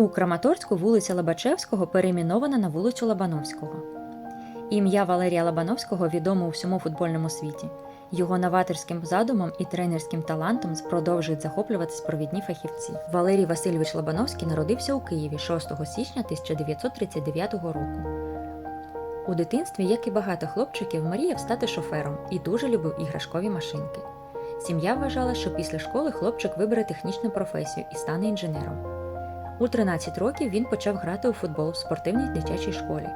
У Краматорську вулиця Лобачевського перейменована на вулицю Лобановського. Ім'я Валерія Лобановського відомо у всьому футбольному світі. Його новаторським задумом і тренерським талантом продовжують захоплюватись провідні фахівці. Валерій Васильович Лобановський народився у Києві 6 січня 1939 року. У дитинстві, як і багато хлопчиків, мріяв стати шофером і дуже любив іграшкові машинки. Сім'я вважала, що після школи хлопчик вибере технічну професію і стане інженером. У 13 років він почав грати у футбол в спортивній дитячій школі.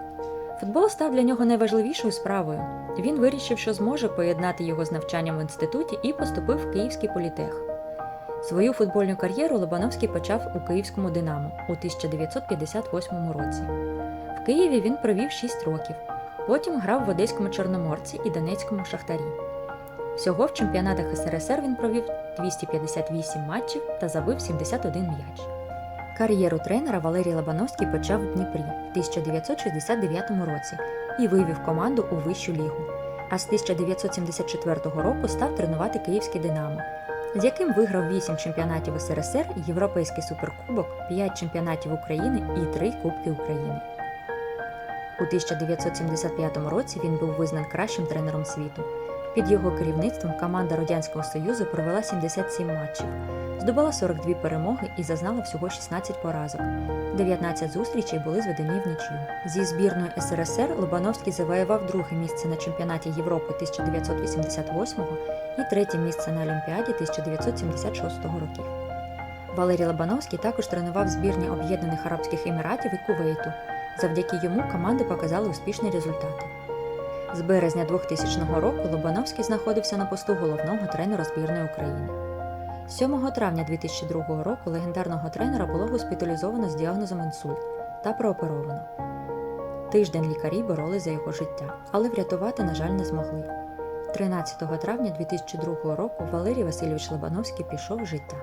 Футбол став для нього найважливішою справою. Він вирішив, що зможе поєднати його з навчанням в інституті і поступив в Київський політех. Свою футбольну кар'єру Лобановський почав у Київському Динамо у 1958 році. В Києві він провів 6 років. Потім грав в Одеському Чорноморці і Донецькому Шахтарі. Всього в чемпіонатах СРСР він провів 258 матчів та забив 71 м'яч. Кар'єру тренера Валерій Лобановський почав в Дніпрі в 1969 році і вивів команду у вищу лігу. А з 1974 року став тренувати Київське Динамо, з яким виграв 8 чемпіонатів СРСР, Європейський суперкубок, 5 чемпіонатів України і 3 Кубки України. У 1975 році він був визнан кращим тренером світу. Під його керівництвом команда Радянського Союзу провела 77 матчів, здобула 42 перемоги і зазнала всього 16 поразок. 19 зустрічей були зведені в нічию. Зі збірною СРСР Лобановський завоював друге місце на чемпіонаті Європи 1988-го і третє місце на Олімпіаді 1976 років. Валерій Лобановський також тренував збірні Об'єднаних Арабських Еміратів і Кувейту. Завдяки йому команди показали успішні результати. З березня 2000 року Лобановський знаходився на посту головного тренера збірної України. 7 травня 2002 року легендарного тренера було госпіталізовано з діагнозом інсульт та прооперовано. Тиждень лікарі боролись за його життя, але врятувати, на жаль, не змогли. 13 травня 2002 року Валерій Васильович Лобановський пішов з життя.